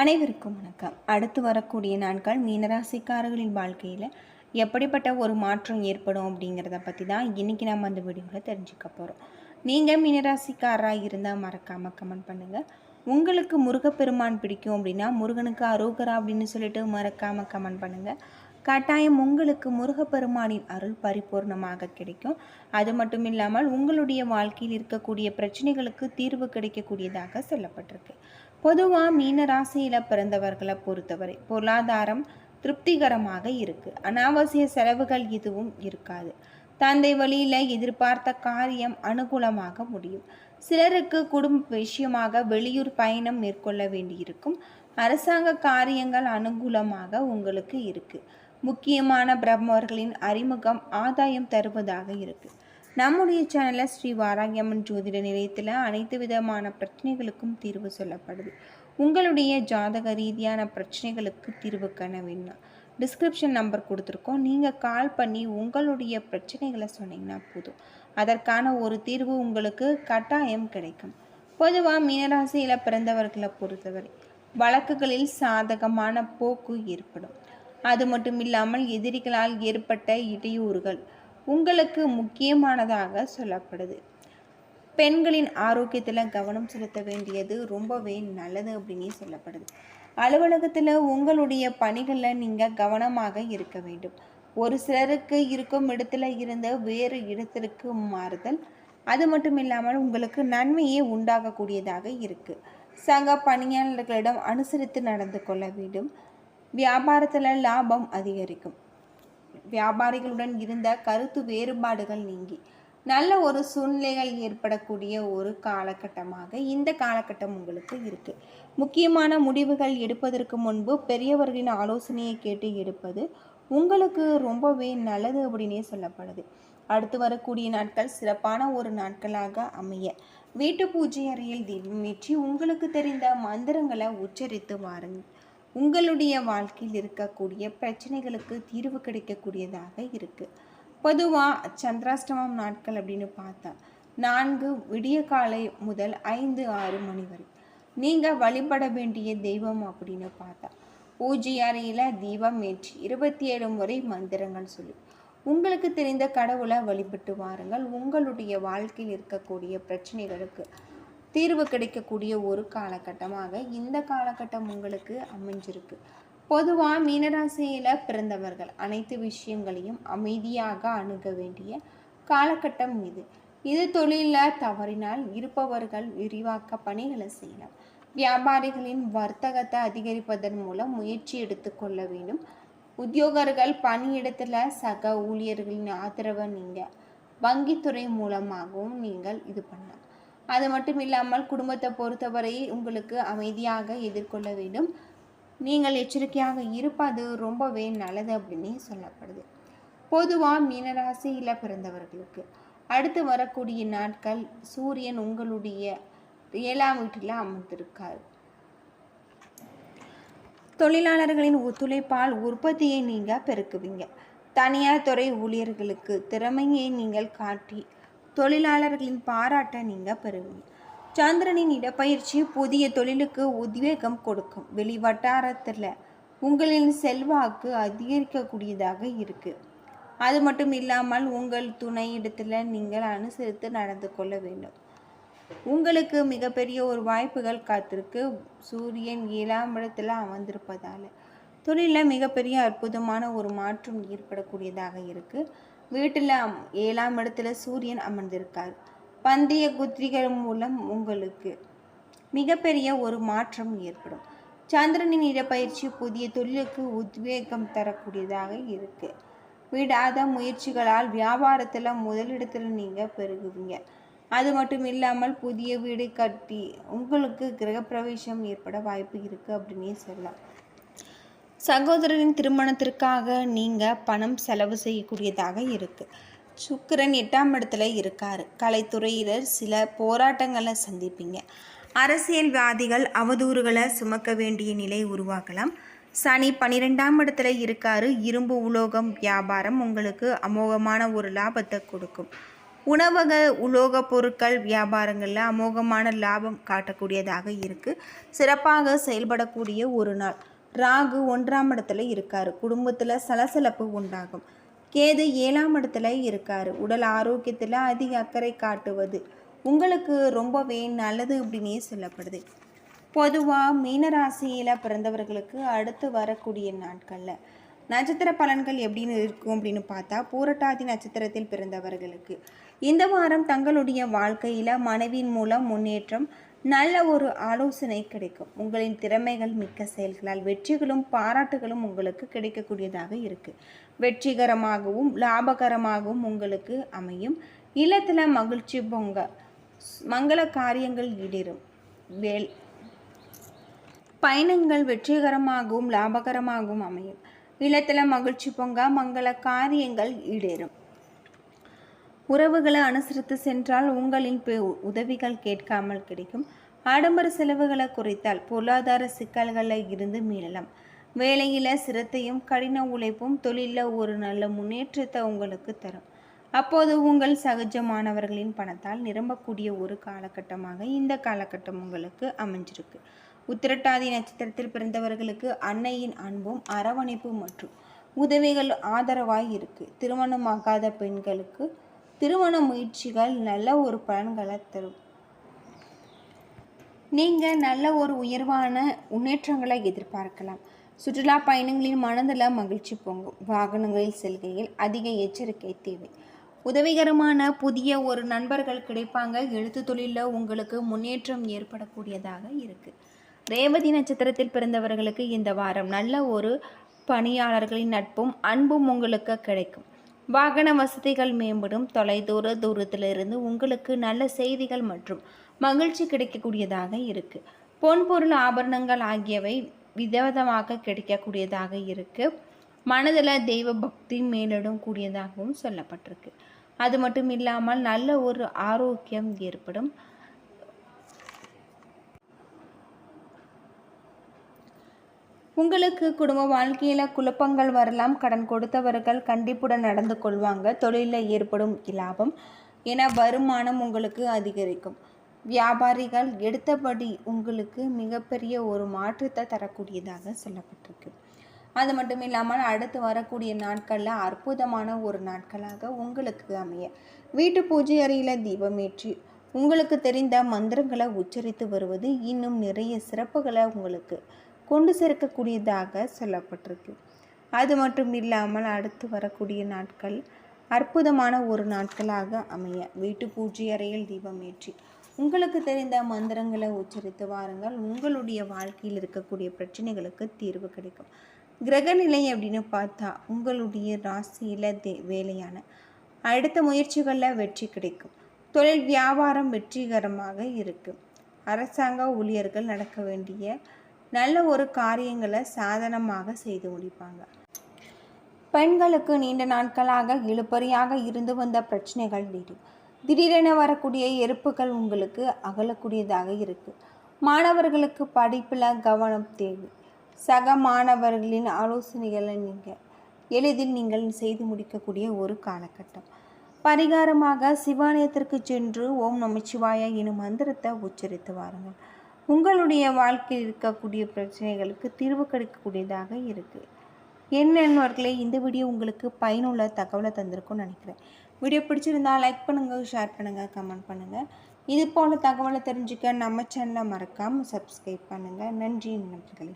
அனைவருக்கும் வணக்கம். அடுத்து வரக்கூடிய நாட்கள் மீனராசிக்காரர்களின் வாழ்க்கையில் எப்படிப்பட்ட ஒரு மாற்றம் ஏற்படும் அப்படிங்கிறத பற்றி தான் இன்றைக்கி நம்ம அந்த வீடியோவில் தெரிஞ்சுக்க போகிறோம் நீங்கள் மீனராசிக்காரராக இருந்தால் மறக்காமல் கமெண்ட் பண்ணுங்கள் உங்களுக்கு முருகப்பெருமான் பிடிக்கும் அப்படின்னா முருகனுக்கு அரோகரா அப்படின்னு சொல்லிட்டு மறக்காமல் கமெண்ட் பண்ணுங்கள் கட்டாயம் உங்களுக்கு முருகப்பெருமானின் அருள் பரிபூர்ணமாக கிடைக்கும். அது மட்டும் இல்லாமல் உங்களுடைய வாழ்க்கையில் இருக்கக்கூடிய பிரச்சனைகளுக்கு தீர்வு கிடைக்கக்கூடியதாக சொல்லப்பட்டிருக்கு. பொதுவாக மீன ராசியில் பிறந்தவர்களை பொறுத்தவரை பொருளாதாரம் திருப்திகரமாக இருக்குது அனாவசிய செலவுகள் எதுவும் இருக்காது. தந்தை வழியில் எதிர்பார்த்த காரியம் அனுகூலமாக முடியும். சிலருக்கு குடும்ப விஷயமாக வெளியூர் பயணம் மேற்கொள்ள வேண்டியிருக்கும். அரசாங்க காரியங்கள் அனுகூலமாக உங்களுக்கு இருக்குது முக்கியமான பிரம்மர்களின் அறிமுகம் ஆதாயம் தருவதாக இருக்குது நம்முடைய சேனலில் ஸ்ரீ வாராகியம்மன் ஜோதிட நிலையத்தில் அனைத்து விதமான பிரச்சனைகளுக்கும் தீர்வு சொல்லப்படுது. உங்களுடைய ஜாதக ரீதியான பிரச்சனைகளுக்கு தீர்வு காண வேணும் டிஸ்கிரிப்ஷன் நம்பர் கொடுத்துருக்கோம். நீங்கள் கால் பண்ணி உங்களுடைய பிரச்சனைகளை சொன்னீங்கன்னா போதும். அதற்கான ஒரு தீர்வு உங்களுக்கு கட்டாயம் கிடைக்கும். பொதுவாக மீனராசியில் பிறந்தவர்களை பொறுத்தவரை வழக்குகளில் சாதகமான போக்கு ஏற்படும். அது மட்டும் இல்லாமல் எதிரிகளால் ஏற்பட்ட இடையூறுகள் உங்களுக்கு முக்கியமானதாக சொல்லப்படுது. பெண்களின் ஆரோக்கியத்தில் கவனம் செலுத்த வேண்டியது ரொம்பவே நல்லது அப்படின்னு சொல்லப்படுது. அலுவலகத்தில் உங்களுடைய பணிகளில் நீங்கள் கவனமாக இருக்க வேண்டும். ஒரு சிலருக்கு இருக்கும் இடத்துல இருந்து வேறு இடத்திற்கு மாறுதல் அது மட்டும் இல்லாமல் உங்களுக்கு நன்மையே உண்டாகக்கூடியதாக இருக்குது சக பணியாளர்களிடம் அனுசரித்து நடந்து கொள்ள வேண்டும். வியாபாரத்தில் லாபம் அதிகரிக்கும். வியாபாரிகளுடன் இருந்த கருத்து வேறுபாடுகள் நீங்கி நல்ல ஒரு சூழ்நிலைகள் ஏற்படக்கூடிய ஒரு காலகட்டமாக இந்த காலகட்டம் உங்களுக்கு இருக்குது முக்கியமான முடிவுகள் எடுப்பதற்கு முன்பு பெரியவர்களின் ஆலோசனையை கேட்டு எடுப்பது உங்களுக்கு ரொம்பவே நல்லது அப்படின்னே சொல்லப்படுது. அடுத்து வரக்கூடிய நாட்கள் சிறப்பான ஒரு நாட்களாக அமைய வீட்டு பூஜை அறையில் தீபம் ஏற்றி உங்களுக்கு தெரிந்த மந்திரங்களை உச்சரித்து வாருங்கள். உங்களுடைய வாழ்க்கையில் இருக்கக்கூடிய பிரச்சனைகளுக்கு தீர்வு கிடைக்கக்கூடியதாக இருக்குது பொதுவாக சந்திராஷ்டமம் நாட்கள் அப்படின்னு பார்த்தா நான்கு விடிய காலை முதல் ஐந்து ஆறு மணி வரை. நீங்கள் வழிபட வேண்டிய தெய்வம் அப்படின்னு பார்த்தா பூஜை அறையில் தீபம் ஏற்றி இருபத்தி ஏழு முறை மந்திரங்கள் சொல்லி. உங்களுக்கு தெரிந்த கடவுளை வழிபட்டு வாருங்கள். உங்களுடைய வாழ்க்கையில் இருக்கக்கூடிய பிரச்சனைகளுக்கு தீர்வு கிடைக்கக்கூடிய ஒரு காலகட்டமாக இந்த காலகட்டம் உங்களுக்கு அமைஞ்சிருக்கு. பொதுவாக மீனராசியில் பிறந்தவர்கள் அனைத்து விஷயங்களையும் அமைதியாக அணுக வேண்டிய காலகட்டம் இது. இது தொழிலில் தவறினால் இருப்பவர்கள் விரிவாக்க பணிகளை செய்யலாம். வியாபாரிகளின் வர்த்தகத்தை அதிகரிப்பதன் மூலம் முயற்சி எடுத்துக்கொள்ள வேண்டும். உத்தியோகர்கள் பணியிடத்தில் சக ஊழியர்களின் ஆதரவை நீங்கள் வங்கித்துறை மூலமாகவும் நீங்கள் இது பண்ணலாம். அது மட்டும் இல்லாமல் குடும்பத்தை பொறுத்தவரை உங்களுக்கு அமைதியாக எதிர்கொள்ள வேண்டும். நீங்கள் எச்சரிக்கையாக இருப்பது ரொம்பவே நல்லது அப்படின்னு சொல்லப்படுது. பொதுவாக மீனராசியில் பிறந்தவர்களுக்கு அடுத்து வரக்கூடிய நாட்கள் சூரியன் உங்களுடைய ஏழாம் வீட்டில் அமர்ந்திருக்கார். தொழிலாளர்களின் ஒத்துழைப்பால் உற்பத்தியை நீங்கள் பெருக்குவீங்க. தனியார் துறை ஊழியர்களுக்கு திறமையை நீங்கள் காட்டி தொழிலாளர்களின் பாராட்டை நீங்கள் பெறுவீங்க. சந்திரனின் இடப்பயிற்சி புதிய தொழிலுக்கு உத்வேகம் கொடுக்கும். வெளி வட்டாரத்தில் உங்களின் செல்வாக்கு அதிகரிக்கக்கூடியதாக இருக்குது அது மட்டும் இல்லாமல் உங்கள் துணை இடத்துல நீங்கள் அனுசரித்து நடந்து கொள்ள வேண்டும். உங்களுக்கு மிகப்பெரிய ஒரு வாய்ப்புகள் காத்திருக்கு. சூரியன் ஏழாம் இடத்துல அமர்ந்திருப்பதால் தொழிலில் மிகப்பெரிய அற்புதமான ஒரு மாற்றம் ஏற்படக்கூடியதாக இருக்குது வீட்டில் ஏழாம் இடத்துல சூரியன் அமர்ந்திருக்கார். பந்தய குத்திரிகள் மூலம் உங்களுக்கு மிகப்பெரிய ஒரு மாற்றம் ஏற்படும். சந்திரனின் இடப்பயிற்சி புதிய தொழிலுக்கு உத்வேகம் தரக்கூடியதாக இருக்குது விடாத முயற்சிகளால் வியாபாரத்தில் முதலிடத்தில் நீங்கள் பெருகுவீங்க. அது மட்டும் இல்லாமல் புதிய வீடு கட்டி உங்களுக்கு கிரகப்பிரவேசம் ஏற்பட வாய்ப்பு இருக்குது அப்படின்னே சொல்லலாம். சகோதரரின் திருமணத்திற்காக நீங்கள் பணம் செலவு செய்யக்கூடியதாக இருக்குது சுக்கரன் எட்டாம் இடத்துல இருக்கார். கலைத்துறையினர் சில போராட்டங்களை சந்திப்பீங்க. அரசியல்வாதிகள் அவதூறுகளை சுமக்க வேண்டிய நிலை உருவாக்கலாம் சனி பன்னிரெண்டாம் இடத்துல இருக்காரு. இரும்பு உலோகம் வியாபாரம் உங்களுக்கு அமோகமான ஒரு லாபத்தை கொடுக்கும். உணவக உலோகப் பொருட்கள் வியாபாரங்களில் அமோகமான லாபம் காட்டக்கூடியதாக இருக்குது சிறப்பாக செயல்படக்கூடிய ஒரு நாள். ராகு ஒன்றாம் இடத்துல இருக்கார். குடும்பத்தில் சலசலப்பு உண்டாகும். கேது ஏழாம் இடத்துல இருக்கார். உடல் ஆரோக்கியத்தில் அதிக அக்கறை காட்டுவது உங்களுக்கு ரொம்பவே நல்லது அப்படின்னே சொல்லப்படுது. பொதுவாக மீனராசியில் பிறந்தவர்களுக்கு அடுத்து வரக்கூடிய நாட்களில் நட்சத்திர பலன்கள் எப்படின்னு இருக்கும் அப்படின்னு பார்த்தா பூரட்டாதி நட்சத்திரத்தில் பிறந்தவர்களுக்கு இந்த வாரம் தங்களுடைய வாழ்க்கையில் மனைவியின் மூலம் முன்னேற்றம் நல்ல ஒரு ஆலோசனை கிடைக்கும். உங்களின் திறமைகள் மிக்க செயல்களால் வெற்றிகளும் பாராட்டுகளும் உங்களுக்கு கிடைக்கக்கூடியதாக இருக்குது வெற்றிகரமாகவும் லாபகரமாகவும் உங்களுக்கு அமையும். இல்லத்தில் மகிழ்ச்சி பொங்க மங்கள காரியங்கள் ஈடேறும். வேல் பயணங்கள் வெற்றிகரமாகவும் லாபகரமாகவும் அமையும். இல்லத்தில் மகிழ்ச்சி பொங்க மங்கள காரியங்கள் ஈடேறும். உறவுகளை அனுசரித்து சென்றால் உங்களின் பெ- உதவிகள் கேட்காமல் கிடைக்கும். ஆடம்பர செலவுகளை குறைத்தால் பொருளாதார சிக்கல்களில் இருந்து மீளலாம். வேலையில் சிரத்தையும் கடின உழைப்பும் தொழிலில் ஒரு நல்ல முன்னேற்றத்தை உங்களுக்கு தரும். அப்போது உங்கள் சகஜமானவர்களின் பணத்தால் நிரம்பக்கூடிய ஒரு காலகட்டமாக இந்த காலகட்டம் உங்களுக்கு அமைஞ்சிருக்கு. உத்திரட்டாதி நட்சத்திரத்தில் பிறந்தவர்களுக்கு அன்னையின் அன்பும் அரவணைப்பு மற்றும் உதவிகள் ஆதரவாய் இருக்கு. திருமணமாகாத பெண்களுக்கு திருமண முயற்சிகள் நல்ல ஒரு பலன்களை தரும். நீங்கள் நல்ல ஒரு உயர்வான முன்னேற்றங்களை எதிர்பார்க்கலாம். சுற்றுலா பயணங்களின் மனதில் மகிழ்ச்சி பொங்கும். வாகனங்களில் செல்கையில் அதிக எச்சரிக்கை தேவை. உதவிகரமான புதிய ஒரு நண்பர்கள் கிடைப்பாங்க. எழுத்து தொழிலில் உங்களுக்கு முன்னேற்றம் ஏற்படக்கூடியதாக இருக்குது ரேவதி நட்சத்திரத்தில் பிறந்தவர்களுக்கு இந்த வாரம் நல்ல ஒரு பணியாளர்களின் நட்பும் அன்பும் உங்களுக்கு கிடைக்கும். வாகன வசதிகள் மேம்படும். தொலைதூர தூரத்திலிருந்து உங்களுக்கு நல்ல செய்திகள் மற்றும் மகிழ்ச்சி கிடைக்கக்கூடியதாக இருக்குது பொன் பொருள் ஆபரணங்கள் ஆகியவை விதவிதமாக கிடைக்கக்கூடியதாக இருக்குது மனதில் தெய்வ பக்தி மேலிடும் கூடியதாகவும் சொல்லப்பட்டிருக்கு. அது மட்டும் இல்லாமல் நல்ல ஒரு ஆரோக்கியம் ஏற்படும். உங்களுக்கு குடும்ப வாழ்க்கையில் குழப்பங்கள் வரலாம் கடன் கொடுத்தவர்கள் கண்டிப்புடன் நடந்து கொள்வாங்க. தொழிலில் ஏற்படும் லாபம் என வருமானம் உங்களுக்கு அதிகரிக்கும். வியாபாரிகள் எடுத்தபடி உங்களுக்கு மிகப்பெரிய ஒரு மாற்றத்தை தரக்கூடியதாக சொல்லப்பட்டிருக்கு. அது மட்டும் இல்லாமல் அடுத்து வரக்கூடிய நாட்களில் அற்புதமான ஒரு நாட்களாக உங்களுக்கு அமைய. வீட்டு பூஜை அறையில் தீபமேற்றி உங்களுக்கு தெரிந்த மந்திரங்களை உச்சரித்து வருவது இன்னும் நிறைய சிறப்புகளை உங்களுக்கு கொண்டு சேர்க்கக்கூடியதாக சொல்லப்பட்டிருக்கு. அது மட்டும் இல்லாமல் அடுத்து வரக்கூடிய நாட்கள் அற்புதமான ஒரு நாட்களாக அமைய வீட்டு பூஜை அறையில் தீபம் ஏற்றி உங்களுக்கு தெரிந்த மந்திரங்களை உச்சரித்து வாருங்கள். உங்களுடைய வாழ்க்கையில் இருக்கக்கூடிய பிரச்சனைகளுக்கு தீர்வு கிடைக்கும். கிரகநிலை அப்படின்னு பார்த்தா உங்களுடைய ராசியில் தே வேலையான அடுத்த முயற்சிகளில் வெற்றி கிடைக்கும். தொழில் வியாபாரம் வெற்றிகரமாக இருக்கும் அரசாங்க ஊழியர்கள் நடக்க வேண்டிய நல்ல ஒரு காரியங்களை சாதனமாக செய்து முடிப்பாங்க. பெண்களுக்கு நீண்ட நாட்களாக இழுபறியாக இருந்து வந்த பிரச்சனைகள் தீரும் திடீரென வரக்கூடிய எறுப்புகள் உங்களுக்கு அகலக்கூடியதாக இருக்குது மாணவர்களுக்கு படிப்பில் கவனம் தேவை. சக மாணவர்களின் ஆலோசனைகளை நீங்கள் எளிதில் நீங்கள் செய்து முடிக்கக்கூடிய ஒரு காலகட்டம். பரிகாரமாக சிவாலயத்திற்கு சென்று ஓம் நமச்சிவாய எனும் மந்திரத்தை உச்சரித்து வாருங்கள். உங்களுடைய வாழ்க்கையில் இருக்கக்கூடிய பிரச்சனைகளுக்கு தீர்வு கிடைக்கக்கூடியதாக இருக்குது என்னென்னவர்களே இந்த வீடியோ உங்களுக்கு பயனுள்ள தகவலை தந்திருக்கும்னு நினைக்கிறேன். வீடியோ பிடிச்சிருந்தா லைக் பண்ணுங்கள் ஷேர் பண்ணுங்கள் கமெண்ட் பண்ணுங்கள் இது போல தகவலை தெரிஞ்சுக்க நம்ம சேனலை மறக்காமல் சப்ஸ்கிரைப் பண்ணுங்கள் நன்றி நண்பர்களே.